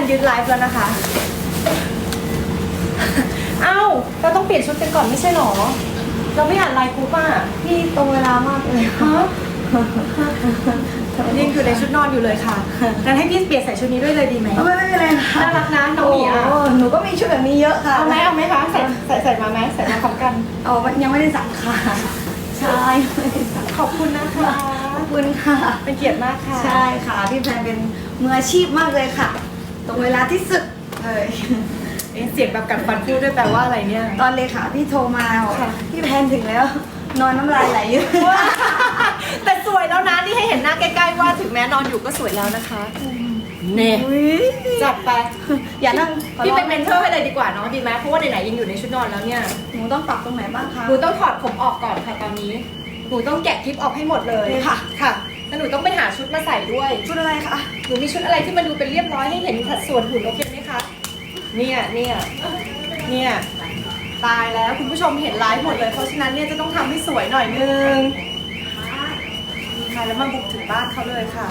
นยึดไลฟ์แล้วนะคะ เอ้า เราต้องเปลี่ยนชุดกันก่อนไม่ใช่หรอ เราไม่อ่านไลน์กรุ๊ปอะพี่ตรงเวลามากเลยฮะยังอยู่ในชุดนอนอยู่เลยค่ะงั้นให้พี่เปลี่ยนใส่ชุดนี้ด้วยเลยดีไหมเอาไม่ไม่เป็นไรค่ะน่ารักนะน้องหมีอะโหนูก็มีชุดแบบนี้เยอะค่ะ เอาไหมเอาไหมคะ ใส่ใส่ใส่มาไหมใส่มาพร้อมกัน เอายังไม่ได้สั่งค่ะ ใช่ไม่ได้สั่งขอบคุณนะคะ ขอบคุณค่ะ เป็นเกียรติมากค่ะ ใช่ค่ะ พี่แพนเป็นมืออาชีพมากเลยค่ะ ตรงเวลาที่สุดเลยเอ๊ะเสียงแบบกัดฟันพูดด้วยแปลว่าอะไรเนี่ย ตอนเลยค่ะพี่โทรมาบอกค่ะ พี่แพนถึงแล้ว นอนน้ำลายไหลอยู่แต่สวยแล้วนะนี่ให้เห็นหน้าใกล้ๆว่าถึงแม้นอนอยู่ก็สวยแล้วนะคะ เน่อุ๊ยจัดไป อย่านั่งพี่เป็นเมนเทอร์ให้เลยดีกว่าเนาะดีไหมเพราะว่าไหนๆยังอยู่ในชุดนอนแล้วเนี่ยหนูต้องปรับตรงไหนบ้างคะหนูต้องถอดผมออกก่อนค่ะตอนนี้หนูต้องแกะคลิปออกให้หมดเลยค่ะค่ะแล้วหนูต้องไปหาชุดมาใส่ด้วยชุดอะไรคะหนูมีชุดอะไรที่มันดูเป็นเรียบร้อยให้เห็นสัดส่วนหุ่นโอเคไหมคะเนี่ยเนี่ยเนี่ยตายแล้วคุณผู้ชมเห็นไลฟ์หมดเลย เพราะฉะนั้นเนี่ยจะต้องทำให้สวยหน่อยนึงมาแล้วมาบุกถึงบ้านเขาเลยค่ะ